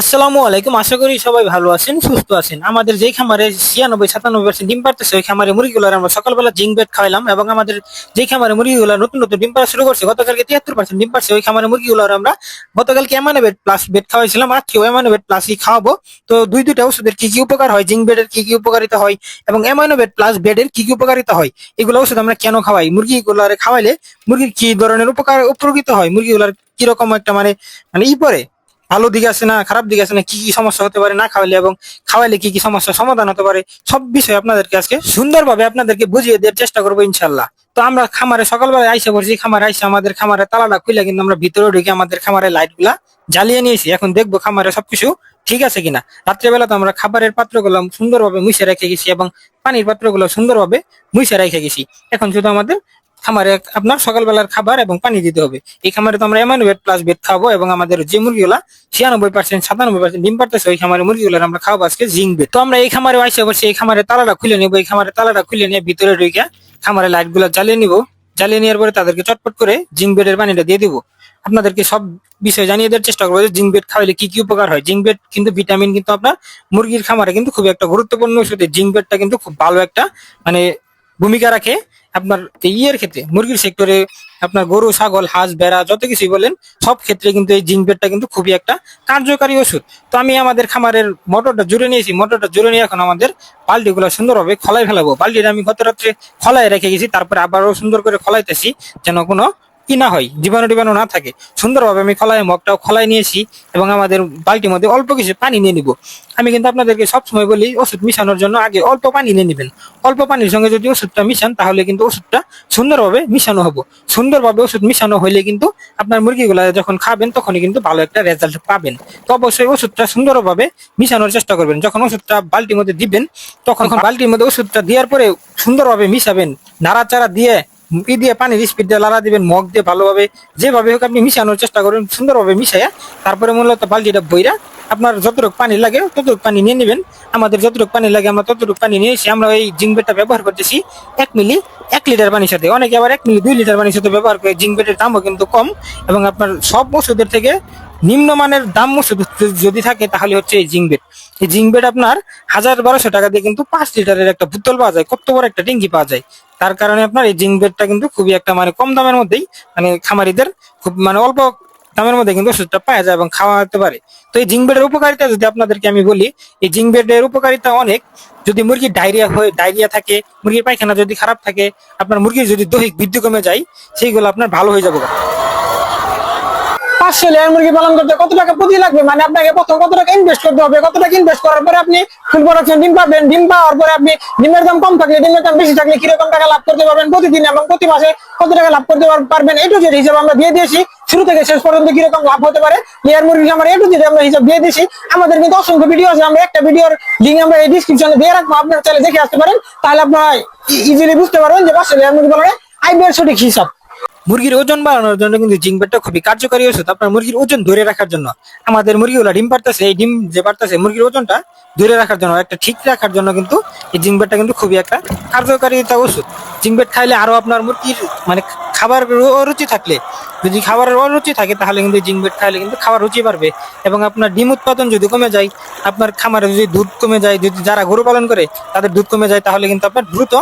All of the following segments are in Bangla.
আসসালামু আলাইকুম, আশা করি সবাই ভালো আছেন, সুস্থ আছেন। আমাদের যেই খামারে ছিয়ানব্বই, সাতানব্বই পার্সেন্ট ডিম পারতেছে ওই খামারে মুরগিগুলোর আমরা সকালবেলা জিঙ্ক বেড খাওয়াইলাম এবং আমাদের যেই খামারে মুরগিগুলো নতুন নতুন ডিম পাড়া শুরু করছে, গতকালকে তিয়াত্তর পার্সেন্ট ডিম পারছে ওই খামারে মুরগিগুলোর আমরা গতকালকে এমানো বেড প্লাস বেড খাওয়াইছিলাম, আজকেও এমানো বেড প্লাসই খাওয়াবো। তো দুই দুইটা ওষুধের কি কি উপকার হয়, জিঙ্ক বেডের কি কি উপকারিতা হয় এবং এমানো বেড প্লাস বেডের কি কি উপকারিতা হয়, এগুলো ওষুধ আমরা কেন খাওয়াই? মুরগিগুলোর খাওয়াইলে মুরগির কি ধরনের উপকার, উপকৃত হয়? মুরগিগুলোর কীরকম একটা মানে মানে ই পরে ভালো দিক আছে না, খারাপ দিক আছে না, কি কি সমস্যা হতে পারে না খাওয়ালে এবং খাওয়ালে কি কি সমস্যার সমাধান হতে পারে, সব বিষয় আপনাদেরকে আজকে সুন্দরভাবে আপনাদেরকে বুঝিয়ে দেওয়ার চেষ্টা করব ইনশাল্লাহ তো আমরা খামারে সকালবেলা আইসা পড়ছি, খামারে আইসা আমাদের খামারে তালাটা খুলে কিন্তু আমরা ভিতরে ঢুকে আমাদের খামারে লাইটগুলা জ্বালিয়ে নিয়েছি। এখন দেখব খামারে সবকিছু ঠিক আছে কিনা। রাত্রেবেলা তো আমরা খাবারের পাত্রগুলো সুন্দরভাবে মুছে রেখে গেছি এবং পানির পাত্রগুলো সুন্দরভাবে মুছে রেখে গেছি। এখন শুধু আমাদের খামারে আপনার সকালবেলার খাবার এবং পানি দিতে হবে। এই খামারে তো আমরা এমন বেড প্লাস বেড খাব এবং আমাদের যে মুরগিগুলা ছিয়ানব্বই পার্সেন্ট সাতানব্বই পার্সেন্ট ডিম পারতেছে ওই খামারে মুরগিগুলো আমরা খাব আজকে জিঙ্ক বেড তো আমরা এই খামারে আসে অবশ্যই এই খামারে তালাটা খুলে নেব, এই খামারে তালাটা খুলে নিয়ে ভিতরে ঢুকে খামারে লাইটগুলা জ্বালিয়ে নিবো। জ্বালিয়ে নেওয়ার পরে তাদেরকে চটপট করে জিঙ্ক বেডের পানিটা দিয়ে দিব। আপনাদেরকে সব বিষয় জানিয়ে দেওয়ার চেষ্টা করব যে বেড খাওয়াইলে কি কি উপকার হয়। জিঙ্ক বেড কিন্তু ভিটামিন কিন্তু আপনার মুরগির খামারে কিন্তু খুব একটা গুরুত্বপূর্ণ ওষুধ জিঙ্ক বেডটা কিন্তু খুব ভালো একটা মানে ভূমিকা রাখে আপনার ইয়ের ক্ষেত্রে, মুরগির সেক্টরে আপনার গরু, ছাগল, হাঁস বেড়া যত কিছুই বলেন, সব ক্ষেত্রে কিন্তু এই জিঙ্ক বেডটা কিন্তু খুবই একটা কার্যকারী ওষুধ। তো আমি আমাদের খামারের মোটরটা জুড়ে নিয়েছি, মোটরটা জুড়ে নিয়ে এখন আমাদের বাল্টিগুলো সুন্দরভাবে খলাই ফেলাবো। বাল্টিটা আমি গত রাত্রে খলায় রেখে গেছি, তারপরে আবারও সুন্দর করে খলাইতেছি, যেন কোনো কি না হয় জীবাণু টিবাণু না থাকে সুন্দরভাবে আমি খলায় মগটাও খলায় নিয়েছি এবং আমাদের বালতির মধ্যে অল্প কিছু পানি নিয়ে নিব। আমি কিন্তু আপনাদেরকে সবসময় বলি ওষুধ মিশানোর জন্য আগে অল্প পানি নিয়ে নেবেন। অল্প পানির সঙ্গে যদি ওষুধটা মিশান তাহলে কিন্তু ওষুধটা সুন্দরভাবে মিশানো হব। সুন্দরভাবে ওষুধ মিশানো হলে কিন্তু আপনার মুরগিগুলা যখন খাবেন তখনই কিন্তু ভালো একটা রেজাল্ট পাবেন। তো অবশ্যই ওষুধটা সুন্দরভাবে মিশানোর চেষ্টা করবেন। যখন ওষুধটা বালতির মধ্যে দিবেন তখন বালতির মধ্যে ওষুধটা দেওয়ার পরে সুন্দরভাবে মিশাবেন। নাড়াচাড়া দিয়ে ই দিয়ে পানির স্পিড দিয়ে লাড়া দিবেন, মগ দিয়ে ভালোভাবে যেভাবে হোক আপনি মিশানোর চেষ্টা করবেন, সুন্দরভাবে মিশাইয়া তারপরে মূলত বালতিটা বইরা আপনার যতটুকু পানি লাগে ততটুকু পানি নিয়ে নেবেন। আমাদের যতটুকু পানি লাগে আমরা ততটুকু পানি নিয়ে এসে আমরা এই জিঙ্ক ব্যবহার করতেছি এক মিলি এক লিটার পানির সাথে। অনেকে আবার এক মিলি দুই লিটার পানির সাথে ব্যবহার করে জিঙ্ক বেডের দামও কিন্তু কম এবং আপনার সব ওষুধের থেকে নিম্নমানের দাম ওষুধ যদি থাকে তাহলে হচ্ছে এই বেড। এই জিঙ্ক বেড আপনার হাজার বারোশো টাকা দিয়ে কিন্তু পাঁচ লিটারের একটা বোতল পাওয়া যায়, কত বড় একটা ট্যাঙ্কি পাওয়া যায়। তার কারণে আপনার এই জিঙ্ক বেডটা কিন্তু খুবই একটা মানে কম দামের মধ্যেই মানে খামারিদের খুব মানে অল্প দামের মধ্যে কিন্তু ওষুধটা পাওয়া যায় এবং খাওয়া যেতে পারে। তো এই জিঙ্ক বেডের উপকারিতা যদি আপনাদেরকে আমি বলি, এই জিঙ্ক বেডের উপকারিতা অনেক। যদি মুরগির ডায়রিয়া হয়ে, ডায়রিয়া থাকে, মুরগির পায়খানা যদি খারাপ থাকে, আপনার মুরগির যদি দৈহিক বৃদ্ধি কমে যায়, সেইগুলো আপনার ভালো হয়ে যাবে। মুরগি পালন করতে কত টাকা পুঁজি লাগবে? মানে আপনাকে প্রথম কত টাকা ইনভেস্ট করতে হবে? কত টাকা ইনভেস্ট করার পরে আপনি ফুল প্রোডাকশন ডিম পাবেন, ডিম পাওয়ার পরে আপনি ডিমের দাম কম থাকলে, ডিমের দাম বেশি থাকলে কীরকম টাকা লাভ করতে পারবেন প্রতিদিন এবং প্রতি মাসে কত টাকা লাভ করতে পারবেন? এটু যে হিসাব আমরা দিয়ে দিয়েছি। শুরু থেকে শেষ পর্যন্ত কীরকম লাভ হতে পারে? লেয়ার মুরগি আমরা এটু যদি আমরা হিসাব দিয়ে আমাদের কিন্তু অসংখ্য ভিডিও আছে। আমরা একটা ভিডিওর লিঙ্ক আমরা এই ডিসক্রিপশনে দিয়ে রাখব। আপনারা চাইলে দেখে আসতে পারেন। তাহলে আপনারা ইজিলি বুঝতে পারবেন যে পাঁচশো লেয়ার মুরগি আইবিআর সঠিক হিসাব। মুরগির ওজন বাড়ানোর জন্য কিন্তু জিঙ্ক ব্যাটটা খুবই কার্যকরী ওষুধ। আপনার মুরগির ওজন ধরে রাখার জন্য। আমাদের মুরগিগুলো ডিম পারতেছে এই ডিম যে পারতেছে মুরগির ওজনটা ধরে রাখার জন্য, একটা ঠিক রাখার জন্য কিন্তু এই জিঙ্ক ব্যাটটা কিন্তু খুবই একটা কার্যকারিতা ওষুধ। জিঙ্ক ব্যাট খাইলে আরও আপনার মুরগির মানে খাবার রুচি থাকলে যদি খাবারের অরুচি থাকে, তাহলে কিন্তু বেড খাইলে কিন্তু খাবার রুচি বাড়বে। এবং আপনার ডিম উৎপাদন যদি কমে যায়, আপনার খামারে যদি দুধ কমে যায়, যদি যারা গরু পালন করে, তাদের দুধ কমে যায়, তাহলে কিন্তু আপনার দ্রুত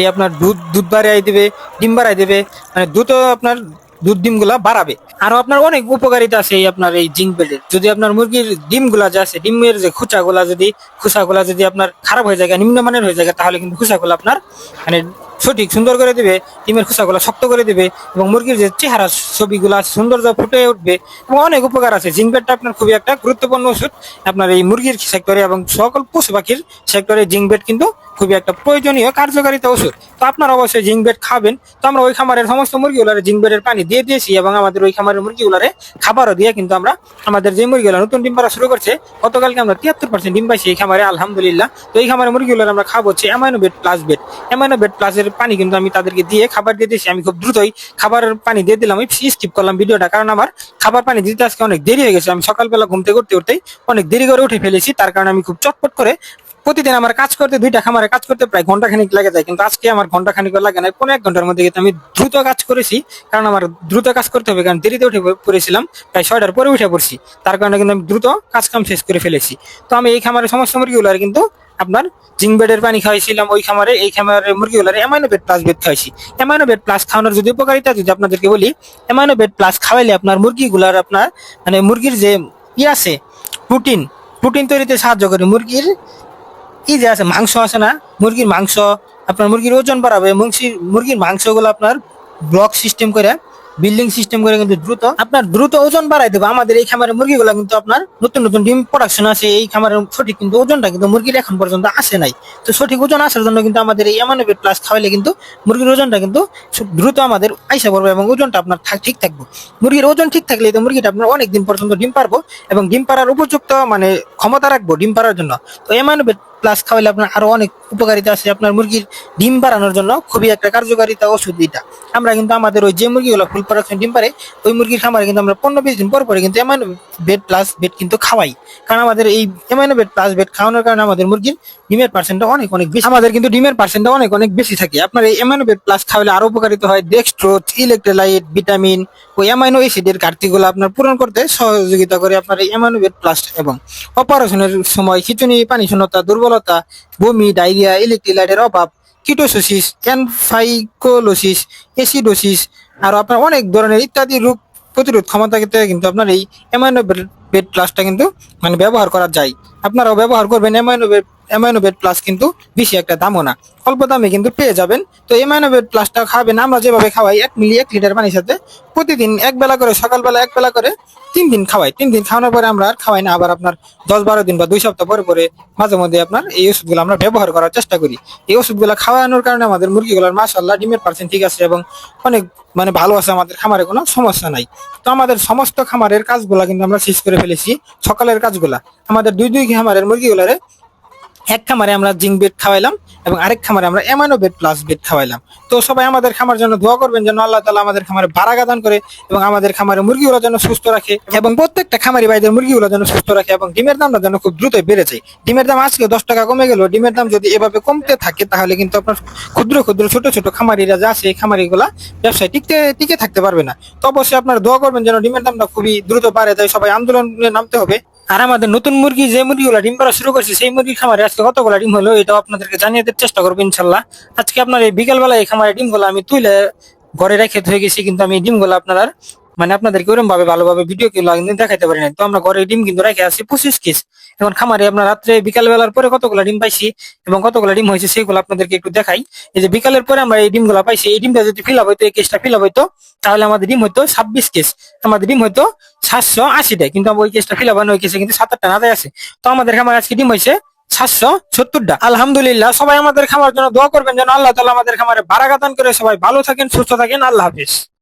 এই আপনার দুধ দুধ বাড়াই দেবে, ডিম বাড়াই দেবে মানে দ্রুত আপনার দুধ ডিমগুলা বাড়াবে। আরও আপনার অনেক উপকারিতা আছে এই আপনার এই জিঙ্ক বেডের। যদি আপনার মুরগির ডিমগুলা যে আছে, ডিমের যে খুচা গুলা যদি খুচা গুলা যদি আপনার খারাপ হয়ে যায়, নিম্নমানের হয়ে যায়, তাহলে কিন্তু খুচা গুলা আপনার মানে সঠিক সুন্দর করে দেবে, ডিমের খোসাগুলো শক্ত করে দেবে এবং মুরগির যে চেহারা ছবিগুলো আছে, সৌন্দর্য ফুটে উঠবে এবং অনেক উপকার আছে। জিঙ্ক বেডটা আপনার খুবই একটা গুরুত্বপূর্ণ ওষুধ। আপনার এই মুরগির সেক্টরে এবং সকল পশু পাখির সেক্টরে জিঙ্ক বেড কিন্তু খুবই একটা প্রয়োজনীয়, কার্যকারিতা ওষুধ। তো আপনারা অবশ্যই জিঙ্ক বেড খাবেন। তো আমরা ওই খামারের সমস্ত মুরগিগুলারে জিঙ্ক বেডের পানি দিয়ে দিয়েছি এবং আমাদের ওই খামারের মুরগিগুলারে খাবারও দিয়ে কিন্তু আমরা আমাদের যে মুরগিগুলো নতুন ডিম পাড়া শুরু করছে, গতকালকে আমরা তিয়াত্তর পার্সেন্ট ডিম পাইছি এই খামারে, আলহামদুলিল্লাহ। তো এই খামারের মুরগিগুলো আমরা খাব হচ্ছে amino bed plus bed amino bed প্লাসের পানি কিন্তু আমি তাদেরকে দিয়ে খাবার দিয়ে দিয়েছি। আমি খুব দ্রুতই খাবারের পানি দিয়ে দিলাম। আমি স্কিপ করলাম ভিডিওটা, কারণ আমার খাবার পানি দিতে আজকে অনেক দেরি হয়ে গেছে। আমি সকালবেলা ঘুম থেকে উঠতে উঠতেই অনেক দেরি করে উঠে ফেলেছি। তার কারণে আমি খুব চটপট করে প্রতিদিন আমার কাজ করতে, দুইটা খামারে কাজ করতে প্রায় ঘণ্টা খানিক লাগে যায়। কিন্তু আজকে আমার ঘণ্টা খানিক লাগে না। কোনো এক ঘণ্টার মধ্যে কিন্তু আমি দ্রুত কাজ করেছি, কারণ আমার দ্রুত কাজ করতে হবে, কারণ দেরিতে উঠে পড়েছিলাম। প্রায় ছয়টার পরে উঠে পড়ছি। তার কারণে কিন্তু আমি দ্রুত কাজ কাম শেষ করে ফেলেছি। তো আমি এই খামারের সমস্ত মুরগিগুলো আর কিন্তু আপনার জিঙ্ক বেডের পানি খাওয়াইছিলাম ওই খামারে, এই খামারের মুরগিগুলোর এমাইনো বেড প্লাস বেড খাওয়াইছি। এমাইনো বেড প্লাস খাওয়ানোর যদি উপকারিতা যদি আপনাদেরকে বলি এমাইনো বেড প্লাস খাওয়াইলে আপনার মুরগিগুলার আপনার মানে মুরগির যে ই আছে প্রোটিন প্রোটিন তৈরিতে সাহায্য করে। মুরগির ই যে আছে, মাংস আছে না, মুরগির মাংস, আপনার মুরগির ওজন বাড়াবে, মুরগির মাংসগুলো আপনার ব্লক সিস্টেম করে বিল্ডিং সিস্টেম করে কিন্তু দ্রুত, আপনার দ্রুত ওজন বাড়াই দেবে। আমাদের এই খামারের মুরগিগুলো কিন্তু আপনার নতুন নতুন ডিম প্রোডাকশন আছে, এই খামারের সঠিক কিন্তু ওজনটা কিন্তু মুরগির এখন পর্যন্ত আসে নাই। তো সঠিক ওজন আসার জন্য কিন্তু আমাদের এই এমানোভেট প্লাস খাওয়াইলে কিন্তু মুরগির ওজনটা কিন্তু দ্রুত আমাদের আইসা পড়বে এবং ওজনটা আপনার ঠিক থাকবে। মুরগির ওজন ঠিক থাকলে তো মুরগিটা আপনার অনেক দিন পর্যন্ত ডিম পারব এবং ডিম পাড়ার উপযুক্ত মানে ক্ষমতা রাখব ডিম পাড়ার জন্য। তো এমানোভেট প্লাস খাওয়াইলে আপনার আরও অনেক উপকারিতা আছে। আপনার মুরগির ডিম বাড়ানোর জন্য খুবই একটা কার্যকারিতা ওষুধ এটা। আমরা কিন্তু আমাদের ওই যে মুরগিগুলো ফুল প্রোডাকশন ডিম পারে ওই মুরগির খামারে কিন্তু আমরা পনেরো বিশ দিন পর পরে কিন্তু এমাইনো বেড প্লাস বেড কিন্তু খাওয়াই। কারণ আমাদের এই এমাইনো বেড প্লাস বেড খাওয়ানোর কারণে আমাদের মুরগির ডিমের পার্সেন্টটা অনেক অনেক বেশি। আমাদের কিন্তু ডিমের পার্সেন্টটা অনেক অনেক বেশি থাকে। আপনার এই এমাইনো বেড প্লাস খাওয়ালে আরও উপকারিতা হয় ডেক্সট্রোজ ইলেকট্রোলাইট ভিটামিন ও অ্যামাইনো অ্যাসিডের ঘাটতিগুলো আপনার পূরণ করতে সহযোগিতা করে আপনার এই অ্যামাইনো বেড প্লাস এবং অপারেশনের সময় খিচুনি পানি শূন্যতা দুর্বলতা, বমি, ডায়রিয়া ইলেকট্রিলাইটের অভাব কিটোসিস অ্যানফাইকোলোসিস এসিডোসিস, আর আপনার অনেক ধরনের ইত্যাদি রোগ প্রতিরোধ ক্ষমতা ক্ষেত্রে কিন্তু আপনার এই অ্যামাইনো বেড প্লাসটা কিন্তু মানে ব্যবহার করা যায়। আপনারাও ব্যবহার করবেন amino bed amino bed plus কিন্তু বেশি একটা দামও না। অল্প দামে কিন্তু পেয়ে যাবেন। তো বেড প্লাসটা খাবেন, আমরা যেভাবে খাওয়াই, এক মিলি এক লিটার পানির সাথে প্রতিদিন এক বেলা করে, সকালবেলা এক বেলা করে তিন দিন খাওয়াই। তিন দিন খাওয়ানোর পরে আমরা আর খাওয়াই না, আবার আপনার দশ বারো দিন বা দুই সপ্তাহ পরে পরে মাঝে মধ্যে আপনার এই ওষুধগুলো আমরা ব্যবহার করার চেষ্টা করি। এই ওষুধগুলো খাওয়ানোর কারণে আমাদের মুরগিগুলোর মাসাল্লাহ ডিমের পার্সেন্ট ঠিক আছে এবং অনেক মানে ভালো আছে আমাদের খামারে, কোনো সমস্যা নাই। তো আমাদের সমস্ত খামারের কাজগুলা কিন্তু আমরা শেষ করে ফেলেছি, সকালের কাজগুলা। আমাদের দুই দুই খামারের মুরগিগুলারে এক খামারে আমরা জিঙ্ক বেড খাওয়াইলাম এবং আরেক খামারে আমরা এমানো বেড প্লাস বেড খাওয়াইলাম। তো সবাই আমাদের খামার জন্য দোয়া করবেন যেন আল্লাহ তালা আমাদের খামারে বারাগা দান করে এবং আমাদের খামারে মুরগিগুলো যেন সুস্থ রাখে এবং প্রত্যেকটা খামারি ভাইদের মুরগিগুলো যেন সুস্থ রাখে এবং ডিমের দামটা যেন খুব দ্রুত বেড়ে যায়। ডিমের দাম আজকে দশ টাকা কমে গেল, ডিমের দাম যদি এভাবে কমতে থাকে তাহলে কিন্তু আপনার ক্ষুদ্র ক্ষুদ্র ছোট ছোট খামারিরা যা আছে এই খামারিগুলা ব্যবসায় টিকতে, টিকে থাকতে পারবে না। তো অবশ্যই আপনার দোয়া করবেন যেন ডিমের দামটা খুবই দ্রুত বাড়ে তাই সবাই আন্দোলনে নামতে হবে। আর আমাদের নতুন মুরগি যে মুরগিগুলো ডিম পাড়া শুরু করছে, সেই মুরগি খামারে আজকে কতগুলো ডিম হলো এটাও আপনাদেরকে জানিয়ে দেওয়ার চেষ্টা করব ইনশাল্লাহ। আজকে আপনার এই বিকালবেলা এই খামারে ডিমগুলো আমি তুলে ঘরে রেখে হয়ে গেছি, কিন্তু আমি ডিমগুলো আপনার মানে আপনাদেরকে ওরকম ভাবে ভালোভাবে ভিডিও কেউ কিন্তু দেখাতে পারি না তো আমরা ঘরে ডিম কিন্তু রেখে আছি পঁচিশ কেস এখন খামারে আপনার রাত্রে বিকাল বেলার পরে কতগুলো ডিম পাইছি এবং কতগুলো ডিম হয়েছে, সেগুলো আপনাদেরকে একটু দেখাই। এই যে বিকালের পরে আমরা এই ডিমগুলো পাইছি, এই ডিমটা যদি ফিল আপ হইতো, এই কেসটা ফিল আপ হইতো তাহলে আমাদের ডিম হয়তো ছাব্বিশ কেস আমাদের ডিম হয়তো সাতশো আশিটা কিন্তু ওই কেসটা ফিল আপ ওই কেসে কিন্তু সাত আটটা নাদাই আছে। তো আমাদের খামার আজকে ডিম হয়েছে সাতশো সত্তরটা। আলহামদুলিল্লাহ, সবাই আমাদের খামার জন্য দোয়া করবেন যেন আল্লাহ তালা আমাদের খামারে বারাগাদান করে সবাই ভালো থাকেন, সুস্থ থাকেন। আল্লাহ হাফিজ।